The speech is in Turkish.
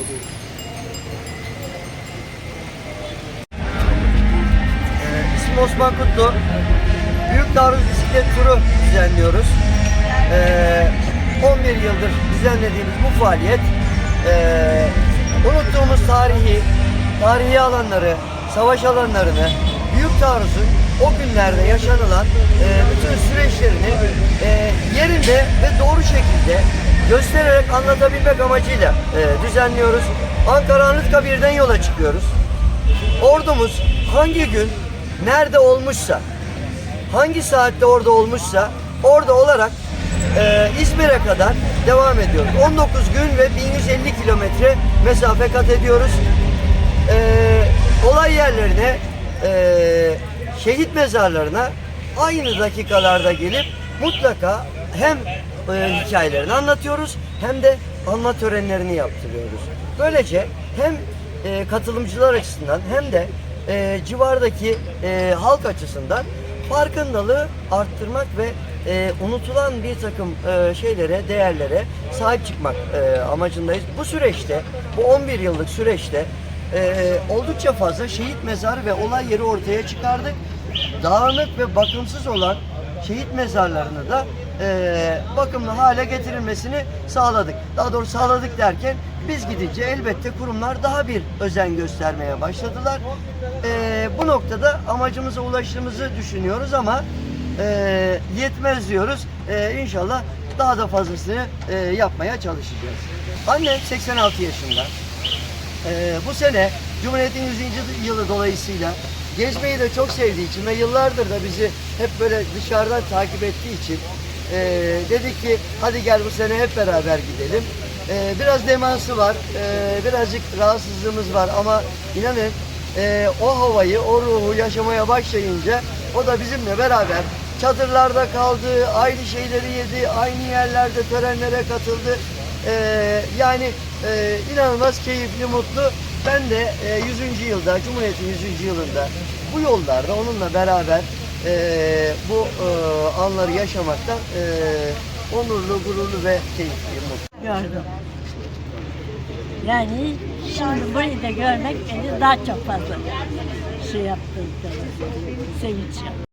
Ee, İsmim Osman Kutlu. Büyük Taarruz Bisiklet Turu düzenliyoruz. Ee, 11 yıldır düzenlediğimiz bu faaliyet ee, unuttuğumuz tarihi, tarihi alanları, savaş alanlarını, Büyük Taarruz'un o günlerde yaşanılan ee, bütün süreçlerini ee, yerinde ve doğru şekilde göstererek anlatabilmek amacıyla ee, düzenliyoruz. Ankara Anıtkabir'den yola çıkıyoruz. Ordumuz hangi gün nerede olmuşsa, hangi saatte orada olmuşsa orada olarak e, İzmir'e kadar devam ediyoruz. 19 gün ve 1150 kilometre mesafe kat ediyoruz. E, olay yerlerine, e, şehit mezarlarına aynı dakikalarda gelip mutlaka hem e, hikayelerini anlatıyoruz hem de anma törenlerini yaptırıyoruz. Böylece hem e, katılımcılar açısından hem de e, civardaki e, halk açısından farkındalığı arttırmak ve e, unutulan bir takım e, şeylere, değerlere sahip çıkmak e, amacındayız. Bu süreçte, bu 11 yıllık süreçte e, oldukça fazla şehit mezarı ve olay yeri ortaya çıkardık. Dağınık ve bakımsız olan şehit mezarlarını da e, bakımlı hale getirilmesini sağladık. Daha doğrusu sağladık derken biz gidince elbette kurumlar daha bir özen göstermeye başladılar. E, bu noktada amacımıza ulaştığımızı düşünüyoruz ama e, yetmez diyoruz. E, inşallah daha da fazlasını e, yapmaya çalışacağız. Annem 86 yaşında. Ee, bu sene Cumhuriyet'in 100. yılı dolayısıyla gezmeyi de çok sevdiği için ve yıllardır da bizi hep böyle dışarıdan takip ettiği için ee, dedik ki hadi gel bu sene hep beraber gidelim. Ee, biraz demansı var, ee, birazcık rahatsızlığımız var ama inanın ee, o havayı, o ruhu yaşamaya başlayınca o da bizimle beraber çadırlarda kaldı, aynı şeyleri yedi, aynı yerlerde törenlere katıldı. Ee, yani e, inanılmaz keyifli, mutlu. Ben de e, 100. yılda, Cumhuriyet'in 100. yılında bu yollarda onunla beraber e, bu e, anları yaşamaktan e, onurlu, gururlu ve keyifliyim, mutlu. gördüm. Yani şimdi burayı da görmek beni daha çok fazla şey yaptı, sevinç.